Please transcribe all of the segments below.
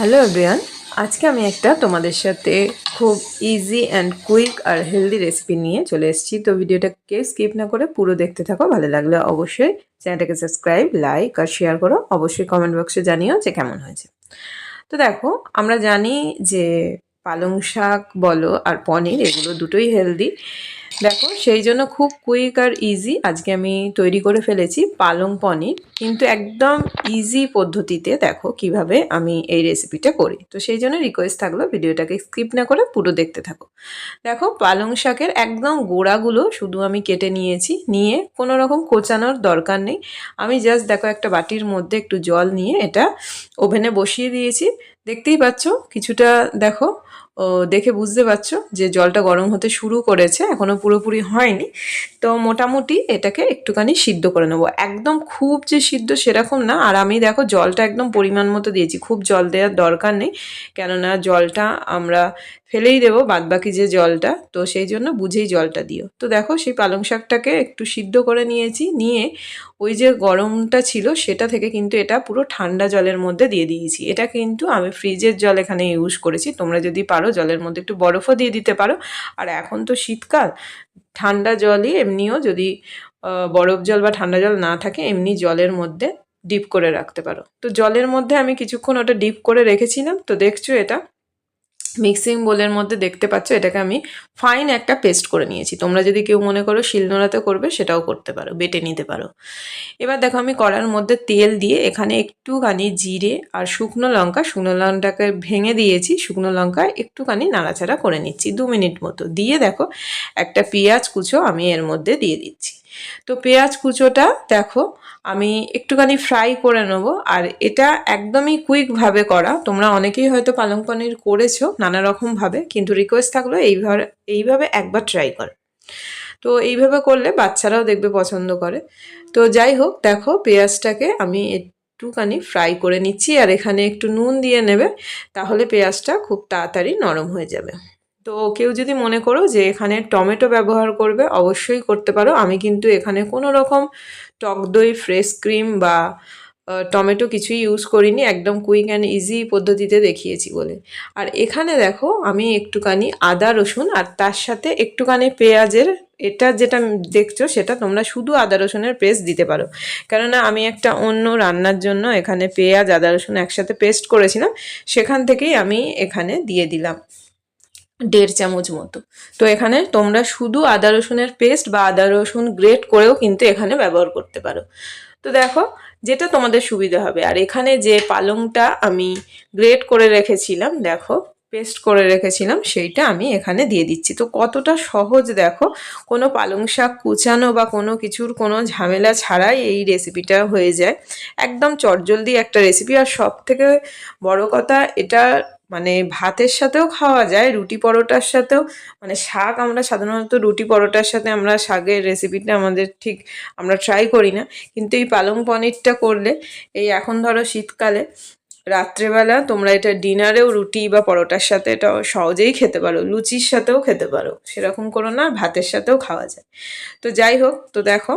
Hello everyone, আজকে আমি একটা তোমাদের সাথে খুব ইজি অ্যান্ড কুইক আর হেলদি রেসিপি নিয়ে চলে এসেছি। তো ভিডিওটাকে স্কিপ না করে পুরো দেখতে থাকো, ভালো লাগলে অবশ্যই চ্যানেলটাকে সাবস্ক্রাইব লাইক আর শেয়ার করো। অবশ্যই কমেন্ট বক্সে জানিও যে কেমন হয়েছে। তো দেখো, আমরা জানি যে পালং শাক বলো আর পনির, এগুলো দুটোই হেলদি দেখো, সেই জন্য খুব কুইক আর ইজি আজকে আমি তৈরি করে ফেলেছি পালং পনির। কিন্তু একদম ইজি পদ্ধতিতে দেখো কীভাবে আমি এই রেসিপিটা করি। তো সেই জন্য রিকোয়েস্ট থাকল ভিডিওটাকে স্কিপ না করে পুরো দেখতে থাকো। দেখো, পালং শাকের একদম গোড়াগুলো শুধু আমি কেটে নিয়েছি, নিয়ে কোনো রকম কোচানোর দরকার নেই। আমি জাস্ট দেখো একটা বাটির মধ্যে একটু জল নিয়ে এটা ওভেনে বসিয়ে দিয়েছি। দেখতেই পাচ্ছ, কিছুটা দেখো দেখে বুঝতে পারছ যে জলটা গরম হতে শুরু করেছে এখনও পুরোপুরি হয়নি। তো মোটামুটি এটাকে একটুখানি সিদ্ধ করে নেব। একদম খুব যে সিদ্ধ সেরকম না, আর আমি দেখো জলটা একদম পরিমাণ মতো দিয়েছি, খুব জল দেওয়ার দরকার নেই। কেননা জলটা আমরা ফেলেই দেবো, বাদবাকি যে জলটা, তো সেই জন্য বুঝেই জলটা দিও। তো দেখো সেই পালং শাকটাকে একটু সিদ্ধ করে নিয়েছি, নিয়ে ওই যে গরমটা ছিল, সেটা থেকে কিন্তু এটা পুরো ঠান্ডা জলের মধ্যে দিয়ে দিয়েছি। এটা কিন্তু আমি ফ্রিজের জল এখানে ইউজ করেছি। তোমরা যদি পারো জলের মধ্যে একটু বরফও দিয়ে দিতে পারো। আর এখন তো শীতকাল, ঠান্ডা জলই এমনিও যদি বরফ জল বা ঠান্ডা জল না থাকে, এমনি জলের মধ্যে ডিপ করে রাখতে পারো। তো জলের মধ্যে আমি কিছুক্ষণ ওটা ডিপ করে রেখেছিলাম। তো দেখছ এটা মিক্সিং বোলের মধ্যে দেখতে পাচ্ছ, এটাকে আমি ফাইন একটা পেস্ট করে নিয়েছি। তোমরা যদি কেউ মনে করো শিলনোড়াতে করবে, সেটাও করতে পারো, বেটে নিতে পারো। এবার দেখো আমি কড়ার মধ্যে তেল দিয়ে এখানে একটুখানি জিরে আর শুকনো লঙ্কা, শুকনো লঙ্কাটাকে ভেঙে দিয়েছি, শুকনো লঙ্কা একটুখানি নাড়াচাড়া করে নিচ্ছি, দু মিনিট মতো। দিয়ে দেখো একটা পেঁয়াজ কুচো আমি এর মধ্যে দিয়ে দিচ্ছি। তো পেঁয়াজ কুচোটা, দেখো, আমি একটুখানি ফ্রাই করে নেব। আর এটা একদমই কুইকভাবে করা। তোমরা অনেকেই হয়তো পালং পনির করেছ নানা রকমভাবে কিন্তু রিকোয়েস্ট থাকল এইভাবে এইভাবে একবার ট্রাই কর। তো এইভাবে করলে বাচ্চারাও দেখবে পছন্দ করে। তো যাই হোক, দেখো, পেঁয়াজটাকে আমি একটুখানি ফ্রাই করে নিচ্ছি। আর এখানে একটু নুন দিয়ে নেবে, তাহলে পেঁয়াজটা খুব তাড়াতাড়ি নরম হয়ে যাবে। তো কেউ যদি মনে করো যে এখানে টমেটো ব্যবহার করবে, অবশ্যই করতে পারো। আমি কিন্তু এখানে কোনো রকম টক দই, ফ্রেশ ক্রিম বা টমেটো কিছুই ইউজ করিনি। একদম কুইক অ্যান্ড ইজি পদ্ধতিতে দেখিয়েছি বলে। আর এখানে দেখো, আমি একটুখানি আদা, রসুন আর তার সাথে একটুখানি পেঁয়াজের, এটা যেটা দেখছ সেটা তোমরা শুধু আদা, রসুনের পেস্ট দিতে পারো। কেননা আমি একটা অন্য রান্নার জন্য এখানে পেঁয়াজ, আদা, রসুন একসাথে পেস্ট করেছিলাম। সেখান থেকেই আমি এখানে দিয়ে দিলাম। দেড় চামচ মতো। তো এখানে তোমরা শুধু আদা রসুনের পেস্ট বা আদা রসুন গ্রেট করেও কিন্তু এখানে ব্যবহার করতে পারো। তো দেখো, যেটা তোমাদের সুবিধা হবে। আর এখানে যে পালংটা আমি গ্রেট করে রেখেছিলাম, দেখো পেস্ট করে রেখেছিলাম, সেইটা আমি এখানে দিয়ে দিচ্ছি। তো কতটা সহজ দেখো, কোনো পালং শাক কুচানো বা কোনো কিছুর কোনো ঝামেলা ছাড়াই এই রেসিপিটা হয়ে যায়। একদম চটজলদি একটা রেসিপি আর সব থেকে বড় কথা, এটা মানে ভাতের সাথেও খাওয়া যায়, রুটি পরোটার সাথেও। মানে শাক আমরা সাধারণত রুটি পরোটার সাথে আমরা শাকের রেসিপিটা আমাদের ঠিক আমরা ট্রাই করি না। কিন্তু এই পালং পনিরটা করলে, এই এখন ধরো শীতকালে, রাত্রেবেলা তোমরা এটা ডিনারেও রুটি বা পরোটার সাথে এটা সহজেই খেতে পারো, লুচির সাথেও খেতে পারো। সেরকম করো না, ভাতের সাথেও খাওয়া যায়। তো যাই হোক, তো দেখো,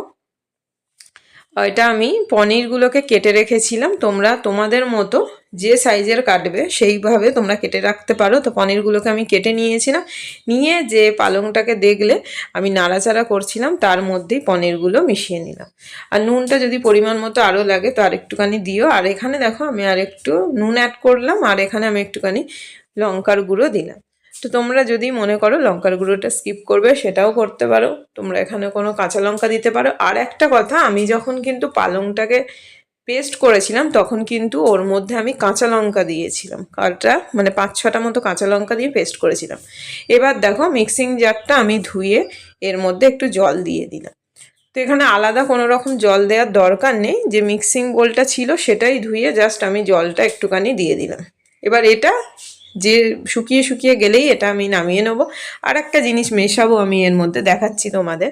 এটা আমি পনিরগুলোকে কেটে রেখেছিলাম। তোমরা তোমাদের মতো যে সাইজের কাটবে সেইভাবে তোমরা কেটে রাখতে পারো। তো পনিরগুলোকে আমি কেটে নিয়েছিলাম। নিয়ে যে পালংটাকে দেখলে আমি নাড়াচাড়া করছিলাম, তার মধ্যেই পনিরগুলো মিশিয়ে নিলাম। আর নুনটা যদি পরিমাণ মতো আরও লাগে তো আর একটুখানি দিও। আর এখানে দেখো আমি আর একটু নুন অ্যাড করলাম, আর এখানে আমি একটুখানি লঙ্কার গুঁড়ো দিলাম। তো তোমরা যদি মনে করো লঙ্কার গুঁড়োটা স্কিপ করবে, সেটাও করতে পারো। তোমরা এখানে কোনো কাঁচা লঙ্কা দিতে পারো। আর একটা কথা, আমি যখন কিন্তু পালংটাকে পেস্ট করেছিলাম, তখন কিন্তু ওর মধ্যে আমি কাঁচা লঙ্কা দিয়েছিলাম। কালটা মানে পাঁচ ছটা মতো কাঁচা লঙ্কা দিয়ে পেস্ট করেছিলাম। এবার দেখো মিক্সিং জারটা আমি ধুয়ে এর মধ্যে একটু জল দিয়ে দিলাম। তো এখানে আলাদা কোনো রকম জল দেওয়ার দরকার নেই। যে মিক্সিং বোলটা ছিল সেটাই ধুয়ে জাস্ট আমি জলটা একটুখানি দিয়ে দিলাম। এবার এটা যে শুকিয়ে শুকিয়ে গেলেই এটা আমি নামিয়ে নেব। আর একটা জিনিস মেশাবো আমি এর মধ্যে দেখাচ্ছি তোমাদের।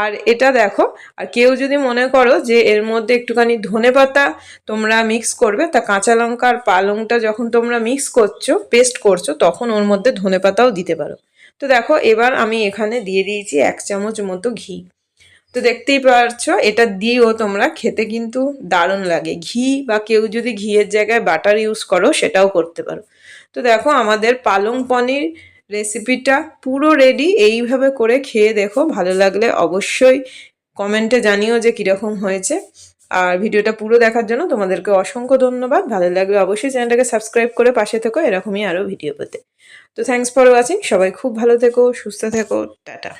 আর এটা দেখো, আর কেউ যদি মনে করো যে এর মধ্যে একটুখানি ধনে পাতা তোমরা মিক্স করবে, তা কাঁচা লঙ্কা আর পালংটা যখন তোমরা মিক্স করছ পেস্ট করছ, তখন ওর মধ্যে ধনে পাতাও দিতে পারো। তো দেখো, এবার আমি এখানে দিয়ে দিয়েছি এক চামচ মতো ঘি। তো দেখতেই পারছ এটা দিয়েও তোমরা খেতে কিন্তু দারুণ লাগে। ঘি বা কেউ যদি ঘিয়ের জায়গায় বাটার ইউজ করো, সেটাও করতে পারো। তো দেখো, আমাদের পালং পনির রেসিপিটা পুরো রেডি এইভাবে করে খেয়ে দেখো, ভালো লাগলে অবশ্যই কমেন্টে জানিও যে কীরকম হয়েছে। আর ভিডিওটা পুরো দেখার জন্য তোমাদেরকে অসংখ্য ধন্যবাদ। ভালো লাগলে অবশ্যই চ্যানেলটাকে সাবস্ক্রাইব করে পাশে থেকো, এরকমই আরও ভিডিও পেতে। তো থ্যাংকস ফর ওয়াচিং সবাই খুব ভালো থেকো, সুস্থ থেকো, টাটা।